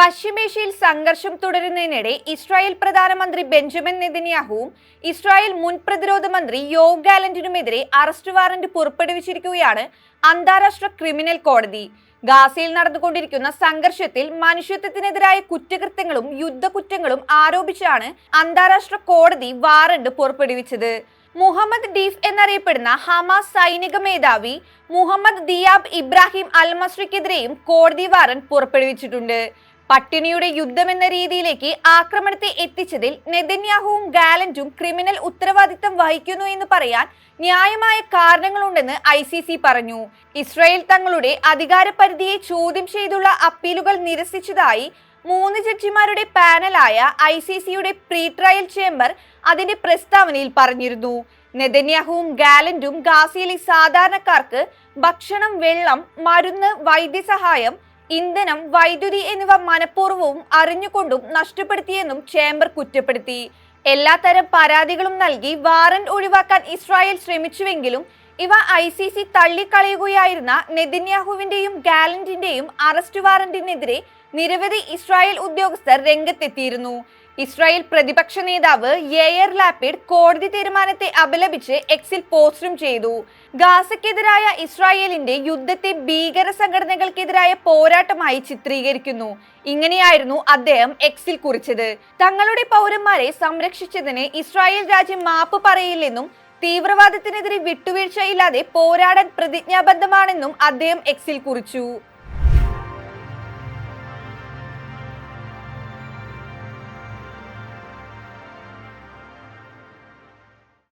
പശ്ചിമേഷ്യയിൽ സംഘർഷം തുടരുന്നതിനിടെ ഇസ്രായേൽ പ്രധാനമന്ത്രി ബെഞ്ചമിൻ നെതന്യാഹുവും ഇസ്രായേൽ മുൻ പ്രതിരോധ മന്ത്രി യോവ് ഗാലന്റിനുമെതിരെ അറസ്റ്റ് വാറന്റ് പുറപ്പെടുവിച്ചിരിക്കുകയാണ് അന്താരാഷ്ട്ര ക്രിമിനൽ കോടതി. ഗാസയിൽ നടന്നുകൊണ്ടിരിക്കുന്ന സംഘർഷത്തിൽ മനുഷ്യത്വത്തിനെതിരായ കുറ്റകൃത്യങ്ങളും യുദ്ധകുറ്റങ്ങളും ആരോപിച്ചാണ് അന്താരാഷ്ട്ര കോടതി വാറന്റ് പുറപ്പെടുവിച്ചത്. മുഹമ്മദ് ഡീഫ് എന്നറിയപ്പെടുന്ന ഹമാസ് സൈനിക മേധാവി മുഹമ്മദ് ദിയാബ് ഇബ്രാഹിം അൽ മസ്രിക്കെതിരെയും കോടതി വാറന്റ് പുറപ്പെടുവിച്ചിട്ടുണ്ട്. പട്ടിണിയുടെ യുദ്ധമെന്ന രീതിയിലേക്ക് ആക്രമണത്തെ എത്തിച്ചതിൽ നെതന്യാഹുവും ഗാലന്റും ക്രിമിനൽ ഉത്തരവാദിത്തം വഹിക്കുന്നു എന്ന് പറയാൻ ന്യായമായ കാരണങ്ങളുണ്ടെന്ന് ഐ സി സി പറഞ്ഞു. ഇസ്രായേൽ തങ്ങളുടെ അധികാര പരിധിയെ ചോദ്യം ചെയ്തുള്ള അപ്പീലുകൾ നിരസിച്ചതായി മൂന്ന് ജഡ്ജിമാരുടെ പാനലായ ഐ സി സിയുടെ പ്രീ ട്രയൽ ചേംബർ അതിന്റെ പ്രസ്താവനയിൽ പറഞ്ഞിരുന്നു. നെതന്യാഹുവും ഗാലന്റും ഗാസയിലെ സാധാരണക്കാർക്ക് ഭക്ഷണം വെള്ളം മരുന്ന് വൈദ്യസഹായം ഇന്ധനം വൈദ്യുതി എന്നിവ മനഃപൂർവവും അറിഞ്ഞുകൊണ്ടും നഷ്ടപ്പെടുത്തിയെന്നും ചേംബർ കുറ്റപ്പെടുത്തി. എല്ലാത്തരം പരാതികളും നൽകി വാറന്റ് ഒഴിവാക്കാൻ ഇസ്രായേൽ ശ്രമിച്ചുവെങ്കിലും ഇവ ഐ സി സി തള്ളിക്കളയുകയായിരുന്ന നെതിന്യാഹുവിന്റെയും ഗാലന്റിന്റെയും അറസ്റ്റ് വാറന്റിനെതിരെ നിരവധി ഇസ്രായേൽ ഉദ്യോഗസ്ഥർ രംഗത്തെത്തിയിരുന്നു. ഇസ്രായേൽ പ്രതിപക്ഷ നേതാവ് എയർ ലാപ്പിഡ് കോടതി തീരുമാനത്തെ അപലപിച്ച് എക്സിൽ പോസ്റ്റും ചെയ്തു. ഗാസയ്ക്കെതിരായ ഇസ്രായേലിന്റെ യുദ്ധത്തെ ഭീകര സംഘടനകൾക്കെതിരായ പോരാട്ടമായി ചിത്രീകരിക്കുന്നു. ഇങ്ങനെയായിരുന്നു അദ്ദേഹം എക്സിൽ കുറിച്ചത്. തങ്ങളുടെ പൗരന്മാരെ സംരക്ഷിച്ചതിന് ഇസ്രായേൽ രാജ്യം മാപ്പ് പറയില്ലെന്നും തീവ്രവാദത്തിനെതിരെ വിട്ടുവീഴ്ചയില്ലാതെ പോരാടാൻ പ്രതിജ്ഞാബദ്ധമാണെന്നും അദ്ദേഹം എക്സിൽ കുറിച്ചു.